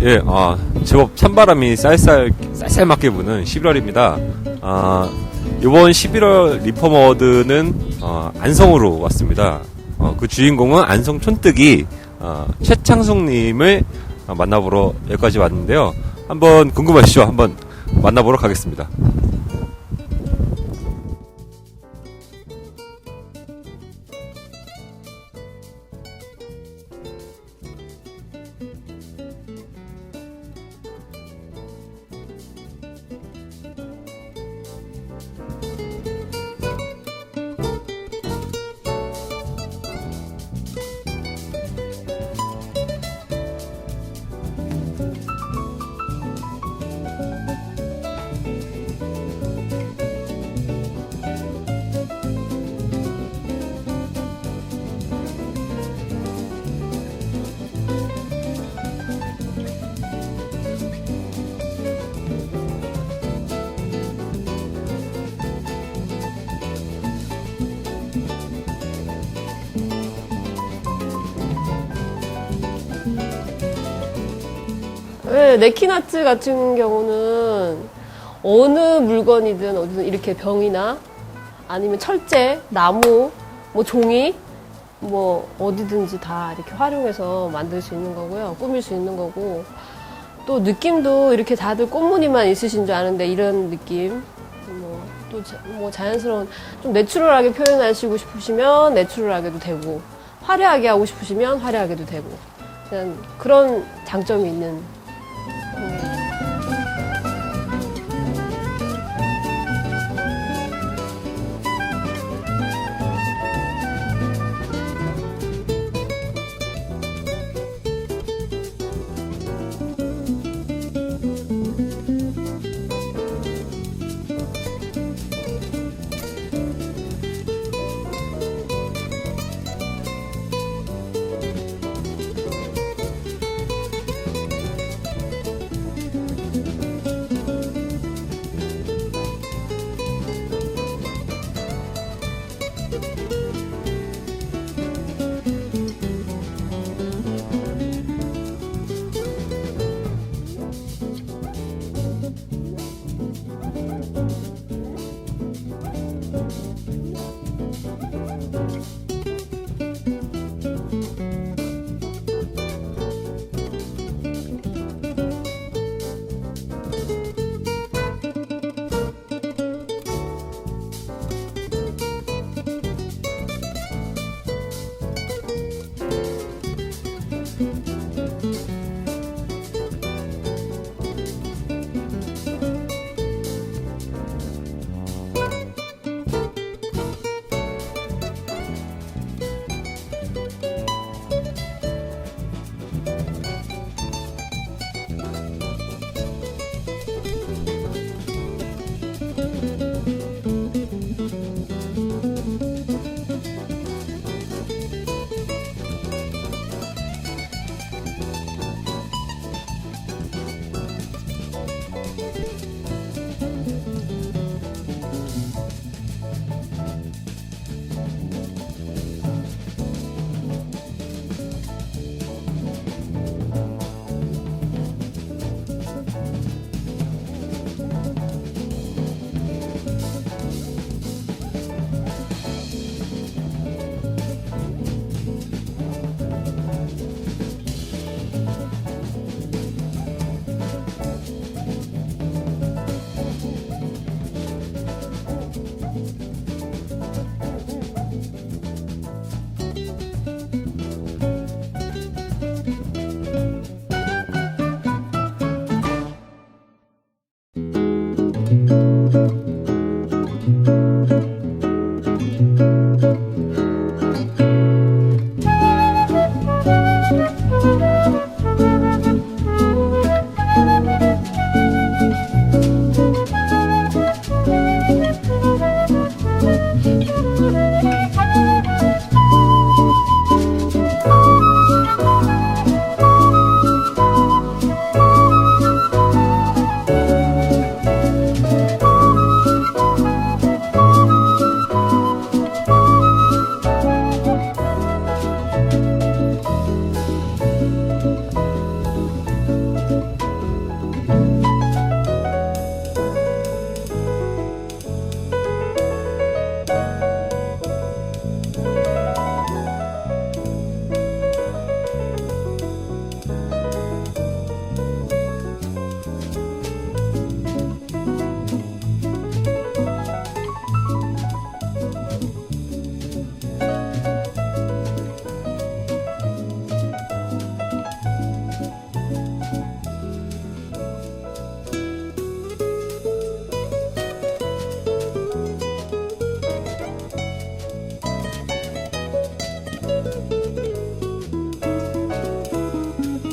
예, 아, 제법 찬바람이 쌀쌀, 쌀쌀 맞게 부는 11월입니다. 아, 이번 11월 리퍼머드는, 어, 안성으로 왔습니다. 어, 그 주인공은 안성 촌뜨기, 어, 최창숙님을 어, 만나보러 여기까지 왔는데요. 한번 궁금하시죠? 한번 만나보러 가겠습니다. 네, 네키나트 같은 경우는 어느 물건이든 어디든 이렇게 병이나 아니면 철제, 나무, 뭐 종이, 뭐 어디든지 다 이렇게 활용해서 만들 수 있는 거고요. 꾸밀 수 있는 거고. 또 느낌도 이렇게 다들 꽃무늬만 있으신 줄 아는데 이런 느낌. 뭐, 또, 자, 뭐 자연스러운, 좀 내추럴하게 표현하시고 싶으시면 내추럴하게도 되고, 화려하게 하고 싶으시면 화려하게도 되고, 그냥 그런 장점이 있는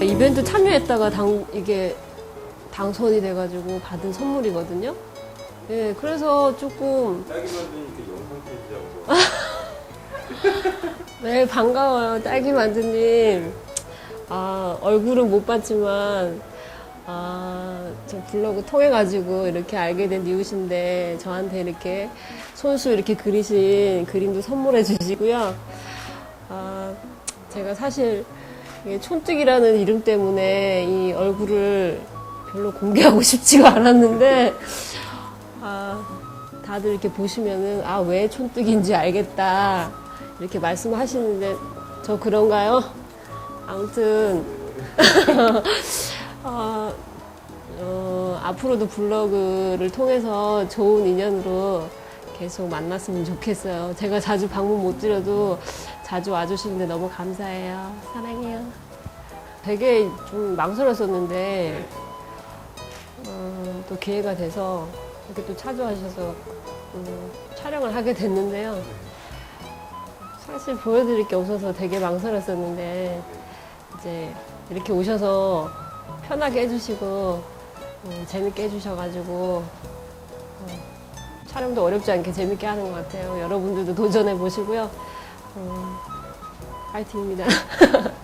이벤트 참여했다가 당, 이게 당선이 돼가지고 받은 선물이거든요. 예, 그래서 조금, 딸기 만드는 이렇게 영상 편지하고 네, 반가워요. 딸기 만두님. 아, 얼굴은 못 봤지만, 아, 저 블로그 통해가지고 이렇게 알게 된 이웃인데, 저한테 이렇게 손수 이렇게 그리신 그림도 선물해 주시고요. 아, 제가 사실, 이게 촌뜨기라는 이름 때문에 이 얼굴을 별로 공개하고 싶지가 않았는데, 아, 다들 이렇게 보시면은, 아, 왜 촌뜨기인지 알겠다. 이렇게 말씀하시는데, 저 그런가요? 아무튼, 어, 어, 앞으로도 블로그를 통해서 좋은 인연으로 계속 만났으면 좋겠어요. 제가 자주 방문 못 드려도 자주 와주시는데 너무 감사해요. 사랑해요. 되게 좀 망설였었는데, 어, 또 기회가 돼서 이렇게 또 찾아와주셔서 음, 촬영을 하게 됐는데요. 사실 보여드릴 게 없어서 되게 망설였었는데, 이제 이렇게 오셔서 편하게 해주시고, 음, 재밌게 해주셔가지고, 어, 촬영도 어렵지 않게 재밌게 하는 것 같아요. 여러분들도 도전해 보시고요. 음, 파이팅입니다.